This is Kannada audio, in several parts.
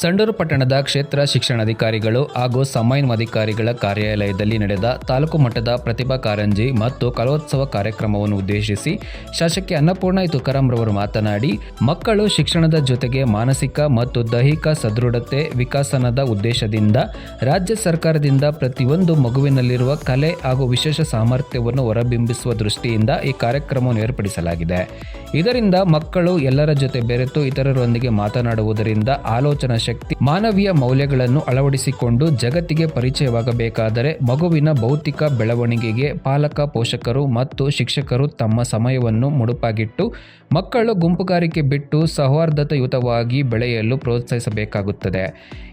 ಸಂಡೂರು ಪಟ್ಟಣದ ಕ್ಷೇತ್ರ ಶಿಕ್ಷಣಾಧಿಕಾರಿಗಳು ಹಾಗೂ ಸಮನ್ವಯಾಧಿಕಾರಿಗಳ ಕಾರ್ಯಾಲಯದಲ್ಲಿ ನಡೆದ ತಾಲೂಕು ಮಟ್ಟದ ಪ್ರತಿಭಾ ಕಾರಂಜಿ ಮತ್ತು ಕಲೋತ್ಸವ ಕಾರ್ಯಕ್ರಮವನ್ನು ಉದ್ದೇಶಿಸಿ ಶಾಸಕಿ ಅನ್ನಪೂರ್ಣ ತುಕಾರಾಂ ರವರು ಮಾತನಾಡಿ, ಮಕ್ಕಳು ಶಿಕ್ಷಣದ ಜೊತೆಗೆ ಮಾನಸಿಕ ಮತ್ತು ದೈಹಿಕ ಸದೃಢತೆ, ವಿಕಸನದ ಉದ್ದೇಶದಿಂದ ರಾಜ್ಯ ಸರ್ಕಾರದಿಂದ ಪ್ರತಿಯೊಂದು ಮಗುವಿನಲ್ಲಿರುವ ಕಲೆ ಹಾಗೂ ವಿಶೇಷ ಸಾಮರ್ಥ್ಯವನ್ನು ಹೊರಬಿಂಬಿಸುವ ದೃಷ್ಟಿಯಿಂದ ಈ ಕಾರ್ಯಕ್ರಮವನ್ನು ಏರ್ಪಡಿಸಲಾಗಿದೆ. ಇದರಿಂದ ಮಕ್ಕಳು ಎಲ್ಲರ ಜೊತೆ ಬೆರೆತು ಇತರರೊಂದಿಗೆ ಮಾತನಾಡುವುದರಿಂದ ಆಲೋಚನಾ ಶಕ್ತಿ ಮಾನವೀಯ ಮೌಲ್ಯಗಳನ್ನು ಅಳವಡಿಸಿಕೊಂಡು ಜಗತ್ತಿಗೆ ಪರಿಚಯವಾಗಬೇಕಾದರೆ ಮಗುವಿನ ಭೌತಿಕ ಬೆಳವಣಿಗೆಗೆ ಪಾಲಕ, ಪೋಷಕರು ಮತ್ತು ಶಿಕ್ಷಕರು ತಮ್ಮ ಸಮಯವನ್ನು ಮುಡುಪಾಗಿಟ್ಟು ಮಕ್ಕಳು ಗುಂಪುಗಾರಿಕೆ ಬಿಟ್ಟು ಸೌಹಾರ್ದತಯುತವಾಗಿ ಬೆಳೆಯಲು ಪ್ರೋತ್ಸಾಹಿಸಬೇಕಾಗುತ್ತದೆ.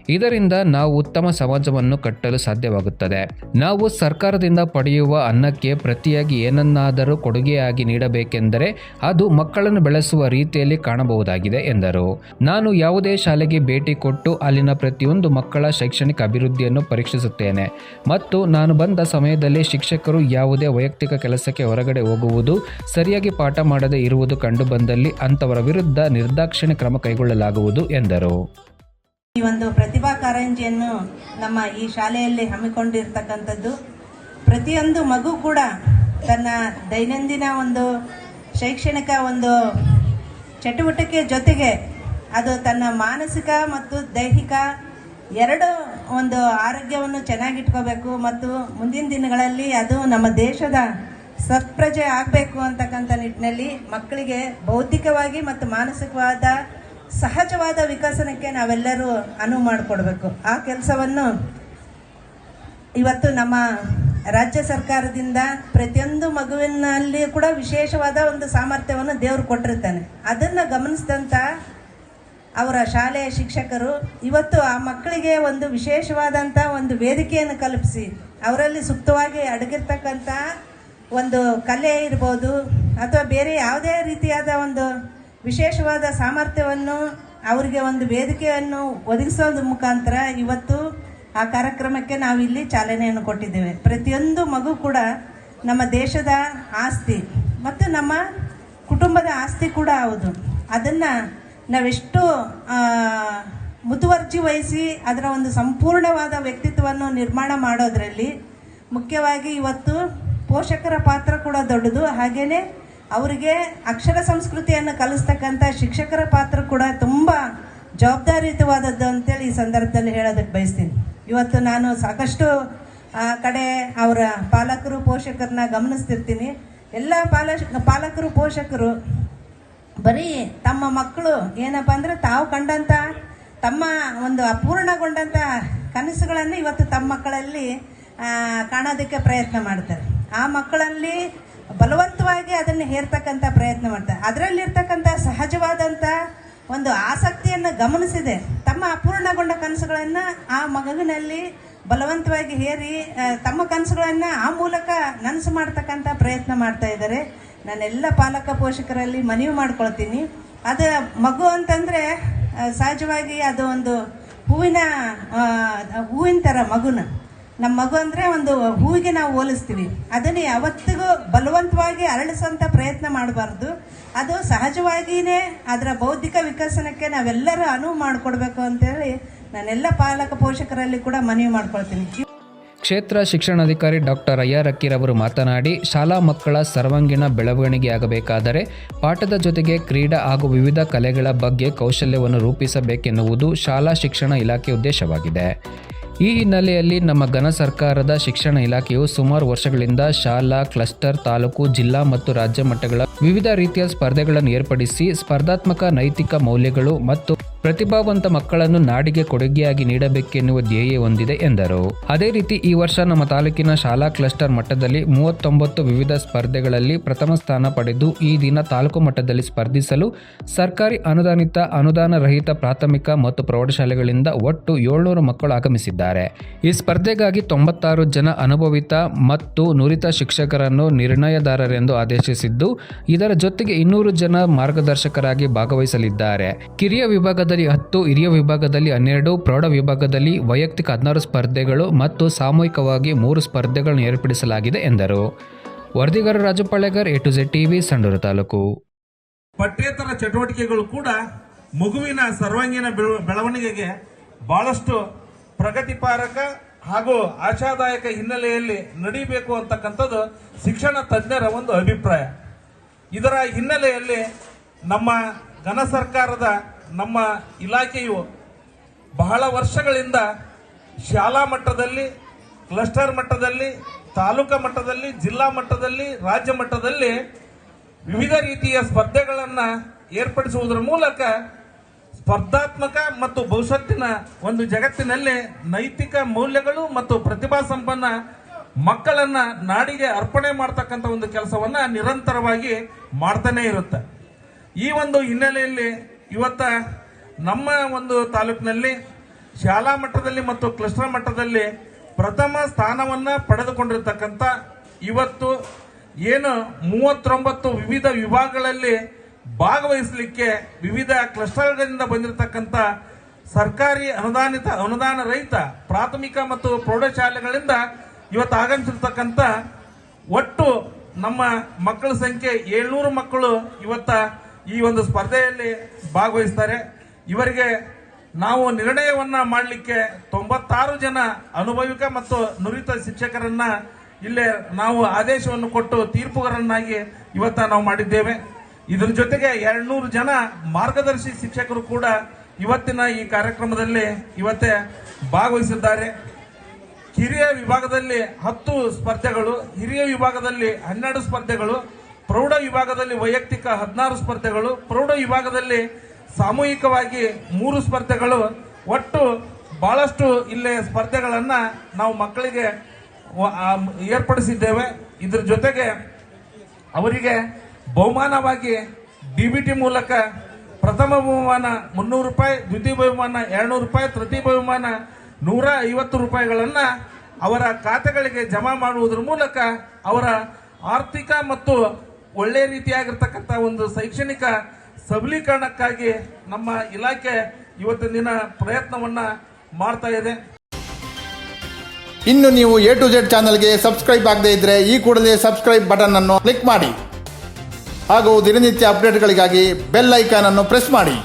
ಇದರಿಂದ ನಾವು ಉತ್ತಮ ಸಮಾಜವನ್ನು ಕಟ್ಟಲು ಸಾಧ್ಯವಾಗುತ್ತದೆ. ನಾವು ಸರ್ಕಾರದಿಂದ ಪಡೆಯುವ ಅನ್ನಕ್ಕೆ ಪ್ರತಿಯಾಗಿ ಏನನ್ನಾದರೂ ಕೊಡುಗೆಯಾಗಿ ನೀಡಬೇಕೆಂದರೆ ಅದು ಮಕ್ಕಳನ್ನು ಬೆಳೆಸುವ ರೀತಿಯಲ್ಲಿ ಕಾಣಬಹುದಾಗಿದೆ ಎಂದರು. ನಾನು ಯಾವುದೇ ಶಾಲೆಗೆ ಭೇಟಿ ಕೊಟ್ಟು ಅಲ್ಲಿನ ಪ್ರತಿಯೊಂದು ಮಕ್ಕಳ ಶೈಕ್ಷಣಿಕ ಅಭಿವೃದ್ಧಿಯನ್ನು ಪರೀಕ್ಷಿಸುತ್ತೇನೆ. ಮತ್ತು ನಾನು ಬಂದ ಸಮಯದಲ್ಲಿ ಶಿಕ್ಷಕರು ಯಾವುದೇ ವೈಯಕ್ತಿಕ ಕೆಲಸಕ್ಕೆ ಹೊರಗಡೆ ಹೋಗುವುದು, ಸರಿಯಾಗಿ ಪಾಠ ಮಾಡದೇ ಇರುವುದು ಕಂಡುಬಂದಲ್ಲಿ ಅಂಥವರ ವಿರುದ್ಧ ನಿರ್ದಾಕ್ಷಿಣ್ಯ ಕ್ರಮ ಕೈಗೊಳ್ಳಲಾಗುವುದು ಎಂದರು. ಈ ಒಂದು ಪ್ರತಿಭಾ ಕಾರಂಜಿಯನ್ನು ನಮ್ಮ ಈ ಶಾಲೆಯಲ್ಲಿ ಹಮ್ಮಿಕೊಂಡಿರ್ತಕ್ಕಂಥದ್ದು. ಪ್ರತಿಯೊಂದು ಮಗು ಕೂಡ ತನ್ನ ದೈನಂದಿನ ಒಂದು ಶೈಕ್ಷಣಿಕ ಒಂದು ಚಟುವಟಿಕೆ ಜೊತೆಗೆ ಅದು ತನ್ನ ಮಾನಸಿಕ ಮತ್ತು ದೈಹಿಕ ಎರಡು ಒಂದು ಆರೋಗ್ಯವನ್ನು ಚೆನ್ನಾಗಿಟ್ಕೋಬೇಕು ಮತ್ತು ಮುಂದಿನ ದಿನಗಳಲ್ಲಿ ಅದು ನಮ್ಮ ದೇಶದ ಸತ್ಪ್ರಜೆ ಆಗಬೇಕು ಅಂತಕ್ಕಂಥ ನಿಟ್ಟಿನಲ್ಲಿ ಮಕ್ಕಳಿಗೆ ಬೌದ್ಧಿಕವಾಗಿ ಮತ್ತು ಮಾನಸಿಕವಾದ ಸಹಜವಾದ ವಿಕಸನಕ್ಕೆ ನಾವೆಲ್ಲರೂ ಅನುವು ಮಾಡಿಕೊಡ್ಬೇಕು. ಆ ಕೆಲಸವನ್ನು ಇವತ್ತು ನಮ್ಮ ರಾಜ್ಯ ಸರ್ಕಾರದಿಂದ ಪ್ರತಿಯೊಂದು ಮಗುವಿನಲ್ಲಿ ಕೂಡ ವಿಶೇಷವಾದ ಒಂದು ಸಾಮರ್ಥ್ಯವನ್ನು ದೇವರು ಕೊಟ್ಟಿರ್ತಾನೆ. ಅದನ್ನು ಗಮನಿಸಿದಂಥ ಅವರ ಶಾಲೆಯ ಶಿಕ್ಷಕರು ಇವತ್ತು ಆ ಮಕ್ಕಳಿಗೆ ಒಂದು ವಿಶೇಷವಾದಂಥ ಒಂದು ವೇದಿಕೆಯನ್ನು ಕಲ್ಪಿಸಿ, ಅವರಲ್ಲಿ ಸೂಕ್ತವಾಗಿ ಅಡಗಿರ್ತಕ್ಕಂಥ ಒಂದು ಕಲೆ ಇರ್ಬೋದು, ಅಥವಾ ಬೇರೆ ಯಾವುದೇ ರೀತಿಯಾದ ಒಂದು ವಿಶೇಷವಾದ ಸಾಮರ್ಥ್ಯವನ್ನು, ಅವರಿಗೆ ಒಂದು ವೇದಿಕೆಯನ್ನು ಒದಗಿಸೋದ್ರ ಮುಖಾಂತರ ಇವತ್ತು ಆ ಕಾರ್ಯಕ್ರಮಕ್ಕೆ ನಾವು ಇಲ್ಲಿ ಚಾಲನೆಯನ್ನು ಕೊಟ್ಟಿದ್ದೇವೆ. ಪ್ರತಿಯೊಂದು ಮಗು ಕೂಡ ನಮ್ಮ ದೇಶದ ಆಸ್ತಿ ಮತ್ತು ನಮ್ಮ ಕುಟುಂಬದ ಆಸ್ತಿ ಕೂಡ ಹೌದು. ಅದನ್ನು ನಾವೆಷ್ಟು ಮುತುವರ್ಜಿ ವಹಿಸಿ ಅದರ ಒಂದು ಸಂಪೂರ್ಣವಾದ ವ್ಯಕ್ತಿತ್ವವನ್ನು ನಿರ್ಮಾಣ ಮಾಡೋದರಲ್ಲಿ ಮುಖ್ಯವಾಗಿ ಇವತ್ತು ಪೋಷಕರ ಪಾತ್ರ ಕೂಡ ದೊಡ್ಡದು. ಹಾಗೆಯೇ ಅವರಿಗೆ ಅಕ್ಷರ ಸಂಸ್ಕೃತಿಯನ್ನು ಕಲಿಸ್ತಕ್ಕಂಥ ಶಿಕ್ಷಕರ ಪಾತ್ರ ಕೂಡ ತುಂಬ ಜವಾಬ್ದಾರಿಯುತವಾದದ್ದು ಅಂತೇಳಿ ಈ ಸಂದರ್ಭದಲ್ಲಿ ಹೇಳೋದಕ್ಕೆ ಬಯಸ್ತೀನಿ. ಇವತ್ತು ನಾನು ಸಾಕಷ್ಟು ಕಡೆ ಅವರ ಪಾಲಕರು, ಪೋಷಕರನ್ನ ಗಮನಿಸ್ತಿರ್ತೀನಿ. ಎಲ್ಲ ಪಾಲ ಪಾಲಕರು, ಪೋಷಕರು, ಬರೀ ತಮ್ಮ ಮಕ್ಕಳು ಏನಪ್ಪ ಅಂದರೆ ತಾವು ಕಂಡಂಥ ತಮ್ಮ ಒಂದು ಅಪೂರ್ಣಗೊಂಡಂಥ ಕನಸುಗಳನ್ನು ಇವತ್ತು ತಮ್ಮ ಮಕ್ಕಳಲ್ಲಿ ಕಾಣೋದಕ್ಕೆ ಪ್ರಯತ್ನ ಮಾಡ್ತಾರೆ. ಆ ಮಕ್ಕಳಲ್ಲಿ ಬಲವಂತವಾಗಿ ಅದನ್ನು ಹೇರ್ತಕ್ಕಂಥ ಪ್ರಯತ್ನ ಮಾಡ್ತಾರೆ. ಅದರಲ್ಲಿರ್ತಕ್ಕಂಥ ಸಹಜವಾದಂಥ ಒಂದು ಆಸಕ್ತಿಯನ್ನು ಗಮನಿಸಿದೆ. ತಮ್ಮ ಅಪೂರ್ಣಗೊಂಡ ಕನಸುಗಳನ್ನು ಆ ಮಗನಲ್ಲಿ ಬಲವಂತವಾಗಿ ಹೇರಿ ತಮ್ಮ ಕನಸುಗಳನ್ನು ಆ ಮೂಲಕ ನನಸು ಮಾಡ್ತಕ್ಕಂಥ ಪ್ರಯತ್ನ ಮಾಡ್ತಾ ಇದ್ದಾರೆ. ನಾನೆಲ್ಲ ಪಾಲಕ ಪೋಷಕರಲ್ಲಿ ಮನವಿ ಮಾಡ್ಕೊಳ್ತೀನಿ. ಅದು ಮಗು ಅಂತಂದರೆ ಸಹಜವಾಗಿ ಅದು ಒಂದು ಹೂವಿನ ಹೂವಿನ ಥರ ಮಗುನ. ನಮ್ಮ ಮಗು ಅಂದರೆ ಒಂದು ಹೂವಿಗೆ ನಾವು ಹೋಲಿಸ್ತೀವಿ. ಅದನ್ನು ಯಾವತ್ತಿಗೂ ಬಲವಂತವಾಗಿ ಅರಳಿಸುವಂಥ ಪ್ರಯತ್ನ ಮಾಡಬಾರ್ದು. ಅದು ಸಹಜವಾಗಿಯೇ ಅದರ ಬೌದ್ಧಿಕ ವಿಕಸನಕ್ಕೆ ನಾವೆಲ್ಲರೂ ಅನುವು ಮಾಡಿಕೊಡ್ಬೇಕು ಅಂತೇಳಿ ನಾನೆಲ್ಲ ಪಾಲಕ ಪೋಷಕರಲ್ಲಿ ಕೂಡ ಮನವಿ ಮಾಡ್ಕೊಳ್ತೀನಿ. ಕ್ಷೇತ್ರ ಶಿಕ್ಷಣಾಧಿಕಾರಿ ಡಾಕ್ಟರ್ ಅಯ್ಯರಕ್ಕಿರವರು ಮಾತನಾಡಿ, ಶಾಲಾ ಮಕ್ಕಳ ಸರ್ವಾಂಗೀಣ ಬೆಳವಣಿಗೆಯಾಗಬೇಕಾದರೆ ಪಾಠದ ಜೊತೆಗೆ ಕ್ರೀಡಾ ಹಾಗೂ ವಿವಿಧ ಕಲೆಗಳ ಬಗ್ಗೆ ಕೌಶಲ್ಯವನ್ನು ರೂಪಿಸಬೇಕೆನ್ನುವುದು ಶಾಲಾ ಶಿಕ್ಷಣ ಇಲಾಖೆ ಉದ್ದೇಶವಾಗಿದೆ. ಈ ಹಿನ್ನೆಲೆಯಲ್ಲಿ ನಮ್ಮ ಘನ ಸರ್ಕಾರದ ಶಿಕ್ಷಣ ಇಲಾಖೆಯು ಸುಮಾರು ವರ್ಷಗಳಿಂದ ಶಾಲಾ, ಕ್ಲಸ್ಟರ್, ತಾಲೂಕು, ಜಿಲ್ಲಾ ಮತ್ತು ರಾಜ್ಯ ಮಟ್ಟಗಳ ವಿವಿಧ ರೀತಿಯ ಸ್ಪರ್ಧೆಗಳನ್ನು ಏರ್ಪಡಿಸಿ ಸ್ಪರ್ಧಾತ್ಮಕ ನೈತಿಕ ಮೌಲ್ಯಗಳು ಮತ್ತು ಪ್ರತಿಭಾವಂತ ಮಕ್ಕಳನ್ನು ನಾಡಿಗೆ ಕೊಡುಗೆಯಾಗಿ ನೀಡಬೇಕೆನ್ನುವ ಧ್ಯೇಯ ಹೊಂದಿದೆ ಎಂದರು. ಅದೇ ರೀತಿ ಈ ವರ್ಷ ನಮ್ಮ ತಾಲೂಕಿನ ಶಾಲಾ ಕ್ಲಸ್ಟರ್ ಮಟ್ಟದಲ್ಲಿ ಮೂವತ್ತೊಂಬತ್ತು ವಿವಿಧ ಸ್ಪರ್ಧೆಗಳಲ್ಲಿ ಪ್ರಥಮ ಸ್ಥಾನ ಪಡೆದು ಈ ದಿನ ತಾಲೂಕು ಮಟ್ಟದಲ್ಲಿ ಸ್ಪರ್ಧಿಸಲು ಸರ್ಕಾರಿ ಅನುದಾನಿತ ಅನುದಾನ ರಹಿತ ಪ್ರಾಥಮಿಕ ಮತ್ತು ಪ್ರೌಢಶಾಲೆಗಳಿಂದ ಒಟ್ಟು ಏಳ್ನೂರು ಮಕ್ಕಳು ಆಗಮಿಸಿದ್ದಾರೆ. ಈ ಸ್ಪರ್ಧೆಗಾಗಿ ತೊಂಬತ್ತಾರು ಜನ ಅನುಭವಿತ ಮತ್ತು ನುರಿತ ಶಿಕ್ಷಕರನ್ನು ನಿರ್ಣಯದಾರರೆಂದು ಆದೇಶಿಸಿದ್ದು, ಇದರ ಜೊತೆಗೆ ಇನ್ನೂರು ಜನ ಮಾರ್ಗದರ್ಶಕರಾಗಿ ಭಾಗವಹಿಸಲಿದ್ದಾರೆ. ಕಿರಿಯ ವಿಭಾಗದಲ್ಲಿ ವಿಭಾಗದಲ್ಲಿ ಹತ್ತು, ಹಿರಿಯ ವಿಭಾಗದಲ್ಲಿ ಹನ್ನೆರಡು, ಪ್ರೌಢ ವಿಭಾಗದಲ್ಲಿ ವೈಯಕ್ತಿಕ ಹದಿನಾರು ಸ್ಪರ್ಧೆಗಳು ಮತ್ತು ಸಾಮೂಹಿಕವಾಗಿ ಮೂರು ಸ್ಪರ್ಧೆಗಳನ್ನು ಏರ್ಪಡಿಸಲಾಗಿದೆ ಎಂದರು. ವರದಿಗಾರ Raju Palegar A to Z TV, Sandur taluk. ಪಠ್ಯೇತರ ಚಟುವಟಿಕೆಗಳು ಕೂಡ ಮಗುವಿನ ಸರ್ವಾಂಗೀಣ ಬೆಳ- ಬೆಳವಣಿಗೆಗೆ ಬಹಳಷ್ಟು ಪ್ರಗತಿಪಾರಕ ಹಾಗೂ ಆಶಾದಾಯಕ ಹಿನ್ನೆಲೆಯಲ್ಲಿ ನಡೀಬೇಕು ಅಂತಕ್ಕಂಥದ್ದು ಶಿಕ್ಷಣ ತಜ್ಞರ ಒಂದು ಅಭಿಪ್ರಾಯ. ಇದರ ಹಿನ್ನೆಲೆಯಲ್ಲಿ ನಮ್ಮ ಘನ ಸರ್ಕಾರದ ನಮ್ಮ ಇಲಾಖೆಯು ಬಹಳ ವರ್ಷಗಳಿಂದ ಶಾಲಾ ಮಟ್ಟದಲ್ಲಿ, ಕ್ಲಸ್ಟರ್ ಮಟ್ಟದಲ್ಲಿ, ತಾಲೂಕಾ ಮಟ್ಟದಲ್ಲಿ, ಜಿಲ್ಲಾ ಮಟ್ಟದಲ್ಲಿ, ರಾಜ್ಯ ಮಟ್ಟದಲ್ಲಿ ವಿವಿಧ ರೀತಿಯ ಸ್ಪರ್ಧೆಗಳನ್ನು ಏರ್ಪಡಿಸುವುದರ ಮೂಲಕ ಸ್ಪರ್ಧಾತ್ಮಕ ಮತ್ತು ಭವಿಷ್ಯತ್ತಿನ ಒಂದು ಜಗತ್ತಿನಲ್ಲಿ ನೈತಿಕ ಮೌಲ್ಯಗಳು ಮತ್ತು ಪ್ರತಿಭಾ ಸಂಪನ್ನ ಮಕ್ಕಳನ್ನ ನಾಡಿಗೆ ಅರ್ಪಣೆ ಮಾಡ್ತಕ್ಕಂಥ ಒಂದು ಕೆಲಸವನ್ನ ನಿರಂತರವಾಗಿ ಮಾಡ್ತಾನೆ ಇರುತ್ತೆ. ಈ ಒಂದು ಹಿನ್ನೆಲೆಯಲ್ಲಿ ಇವತ್ತ ನಮ್ಮ ಒಂದು ತಾಲೂಕಿನಲ್ಲಿ ಶಾಲಾ ಮಟ್ಟದಲ್ಲಿ ಮತ್ತು ಕ್ಲಸ್ಟರ್ ಮಟ್ಟದಲ್ಲಿ ಪ್ರಥಮ ಸ್ಥಾನವನ್ನ ಪಡೆದುಕೊಂಡಿರ್ತಕ್ಕಂಥ ಇವತ್ತು ಏನು ಮೂವತ್ತೊಂಬತ್ತು ವಿವಿಧ ವಿಭಾಗಗಳಲ್ಲಿ ಭಾಗವಹಿಸಲಿಕ್ಕೆ ವಿವಿಧ ಕ್ಲಸ್ಟರ್ಗಳಿಂದ ಬಂದಿರತಕ್ಕಂಥ ಸರ್ಕಾರಿ ಅನುದಾನಿತ ಅನುದಾನ ರಹಿತ ಪ್ರಾಥಮಿಕ ಮತ್ತು ಪ್ರೌಢಶಾಲೆಗಳಿಂದ ಇವತ್ತು ಆಗಮಿಸಿರ್ತಕ್ಕಂಥ ಒಟ್ಟು ನಮ್ಮ ಮಕ್ಕಳ ಸಂಖ್ಯೆ ಏಳ್ನೂರು ಮಕ್ಕಳು ಇವತ್ತ ಈ ಒಂದು ಸ್ಪರ್ಧೆಯಲ್ಲಿ ಭಾಗವಹಿಸ್ತಾರೆ. ಇವರಿಗೆ ನಾವು ನಿರ್ಣಯವನ್ನ ಮಾಡಲಿಕ್ಕೆ ತೊಂಬತ್ತಾರು ಜನ ಅನುಭವಿಕ ಮತ್ತು ನುರಿತ ಶಿಕ್ಷಕರನ್ನ ಇಲ್ಲೇ ನಾವು ಆದೇಶವನ್ನು ಕೊಟ್ಟು ತೀರ್ಪುಗಾರನ್ನಾಗಿ ಇವತ್ತ ನಾವು ಮಾಡಿದ್ದೇವೆ. ಇದರ ಜೊತೆಗೆ ಎರಡ್ನೂರು ಜನ ಮಾರ್ಗದರ್ಶಿ ಶಿಕ್ಷಕರು ಕೂಡ ಇವತ್ತಿನ ಈ ಕಾರ್ಯಕ್ರಮದಲ್ಲಿ ಇವತ್ತೇ ಭಾಗವಹಿಸಿದ್ದಾರೆ. ಕಿರಿಯ ವಿಭಾಗದಲ್ಲಿ ಹತ್ತು ಸ್ಪರ್ಧೆಗಳು, ಹಿರಿಯ ವಿಭಾಗದಲ್ಲಿ ಹನ್ನೆರಡು ಸ್ಪರ್ಧೆಗಳು ಪ್ರೌಢ ವಿಭಾಗದಲ್ಲಿ ವೈಯಕ್ತಿಕ ಹದಿನಾರು ಸ್ಪರ್ಧೆಗಳು, ಪ್ರೌಢ ವಿಭಾಗದಲ್ಲಿ ಸಾಮೂಹಿಕವಾಗಿ ಮೂರು ಸ್ಪರ್ಧೆಗಳು. ಒಟ್ಟು ಬಹಳಷ್ಟು ಇಲ್ಲೇ ಸ್ಪರ್ಧೆಗಳನ್ನು ನಾವು ಮಕ್ಕಳಿಗೆ ಏರ್ಪಡಿಸಿದ್ದೇವೆ. ಇದ್ರ ಜೊತೆಗೆ ಅವರಿಗೆ ಬಹುಮಾನವಾಗಿ ಡಿಬಿಟಿ ಮೂಲಕ ಪ್ರಥಮ ಬಹುಮಾನ ಮುನ್ನೂರು ರೂಪಾಯಿ, ದ್ವಿತೀಯ ಬಹುಮಾನ ಎರಡ್ನೂರು ರೂಪಾಯಿ, ತೃತೀಯ ಬಹುಮಾನ ನೂರ ಐವತ್ತು ರೂಪಾಯಿಗಳನ್ನು ಅವರ ಖಾತೆಗಳಿಗೆ ಜಮಾ ಮಾಡುವುದರ ಮೂಲಕ ಅವರ ಆರ್ಥಿಕ ಮತ್ತು ಒಳ್ಳೆ ರೀತಿಯಾಗಿರ್ತಕ್ಕಂಥ ಒಂದು ಶೈಕ್ಷಣಿಕ ಸಬಲೀಕರಣಕ್ಕಾಗಿ ನಮ್ಮ ಇಲಾಖೆ ಇವತ್ತಿನ ದಿನ ಪ್ರಯತ್ನವನ್ನ ಮಾಡ್ತಾ ಇದೆ. ಇನ್ನು ನೀವು ಎ ಟು ಜೆಡ್ ಚಾನಲ್ಗೆ ಸಬ್ಸ್ಕ್ರೈಬ್ ಆಗದೇ ಇದ್ದರೆ ಈ ಕೂಡಲೇ ಸಬ್ಸ್ಕ್ರೈಬ್ ಬಟನ್ ಅನ್ನು ಕ್ಲಿಕ್ ಮಾಡಿ. ಹಾಗೂ ದಿನನಿತ್ಯ ಅಪ್ಡೇಟ್ಗಳಿಗಾಗಿ ಬೆಲ್ ಐಕಾನ್ ಅನ್ನು ಪ್ರೆಸ್ ಮಾಡಿ.